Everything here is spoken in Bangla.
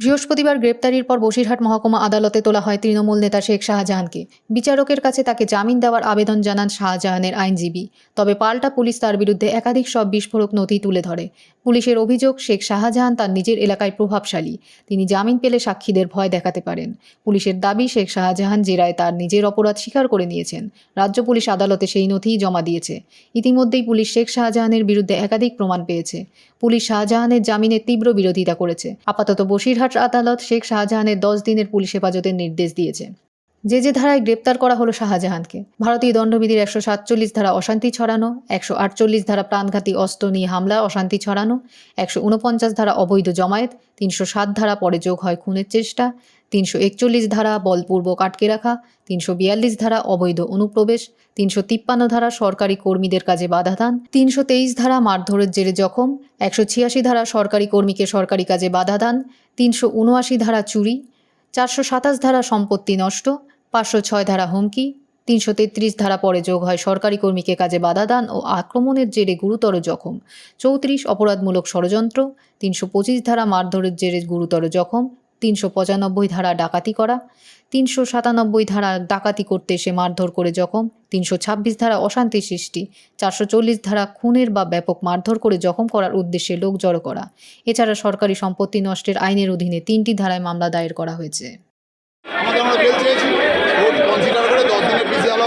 বৃহস্পতিবার গ্রেপ্তারির পর বসিরহাট মহকুমা আদালতে তোলা হয় তৃণমূল নেতা শেখ শাহজাহানকে। বিচারকের কাছে তাকে জামিন দেওয়ার আবেদন জানান শাহজাহানের আইনজীবী। তবে পাল্টা পুলিশ তার বিরুদ্ধে একাধিক সব বিস্ফোরক নথি তুলে ধরে। পুলিশের অভিযোগ, শেখ শাহজাহান তার নিজের এলাকায় প্রভাবশালী। তিনি জামিন পেলে সাক্ষীদের ভয় দেখাতে পারেন। পুলিশের দাবি, শেখ শাহজাহান জেরায় তার নিজের অপরাধ স্বীকার করে নিয়েছেন, রাজ্য পুলিশ আদালতে সেই নথিই জমা দিয়েছে। ইতিমধ্যেই পুলিশ শেখ শাহজাহানের বিরুদ্ধে একাধিক প্রমাণ পেয়েছে। পুলিশ শাহজাহানের জামিনের তীব্র বিরোধিতা করেছে। আপাতত বসিরহাট আদালত শেখ শাহজাহানের দশ দিনের পুলিশ হেফাজতের নির্দেশ দিয়েছে। যে যে ধারায় গ্রেপ্তার করা হলো শাহজাহানকে, ভারতীয় দণ্ডবিধির একশো সাতচল্লিশ ধারা অশান্তি ছড়ানো, একশো আটচল্লিশ ধারা প্রাণঘাতী অস্ত্র নিয়ে হামলা অশান্তি ছড়ানো, একশো উনপঞ্চাশ ধারা অবৈধ জমায়েত, তিনশো সাত ধারা পরে যোগ হয় খুনের চেষ্টা, তিনশো একচল্লিশ ধারা বলপূর্বক আটকে রাখা, তিনশো বিয়াল্লিশ ধারা অবৈধ অনুপ্রবেশ, তিনশো তিপ্পান্ন ধারা সরকারি কর্মীদের কাজে বাধা দান, তিনশো তেইশ ধারা মারধরের জেরে জখম, একশো ছিয়াশি ধারা সরকারি কর্মীকে সরকারি কাজে বাধা দান, তিনশো উনআশি ধারা চুরি, চারশো সাতাশ ধারা সম্পত্তি নষ্ট পাঁচশো ছয় ধারা হুমকি, তিনশো তেত্রিশ ধারা পরে যোগ হয় সরকারি কর্মীকে কাজে বাধা দান ও আক্রমণের জেরে গুরুতর জখম। চৌত্রিশ অপরাধমূলক ষড়যন্ত্র, তিনশো পঁচিশ ধারা মারধরের জেরে গুরুতর জখম, তিনশো পঁচানব্বই ধারা ডাকাতি করা, তিনশো সাতানব্বই ধারা ডাকাতি করতে এসে মারধর করে জখম, তিনশো ছাব্বিশ ধারা অশান্তি সৃষ্টি, চারশো চল্লিশ ধারা খুনের বা ব্যাপক মারধর করে জখম করার উদ্দেশ্যে লোক জড়ো করা। এছাড়া সরকারি সম্পত্তি নষ্টের আইনের অধীনে তিনটি ধারায় মামলা দায়ের করা হয়েছে।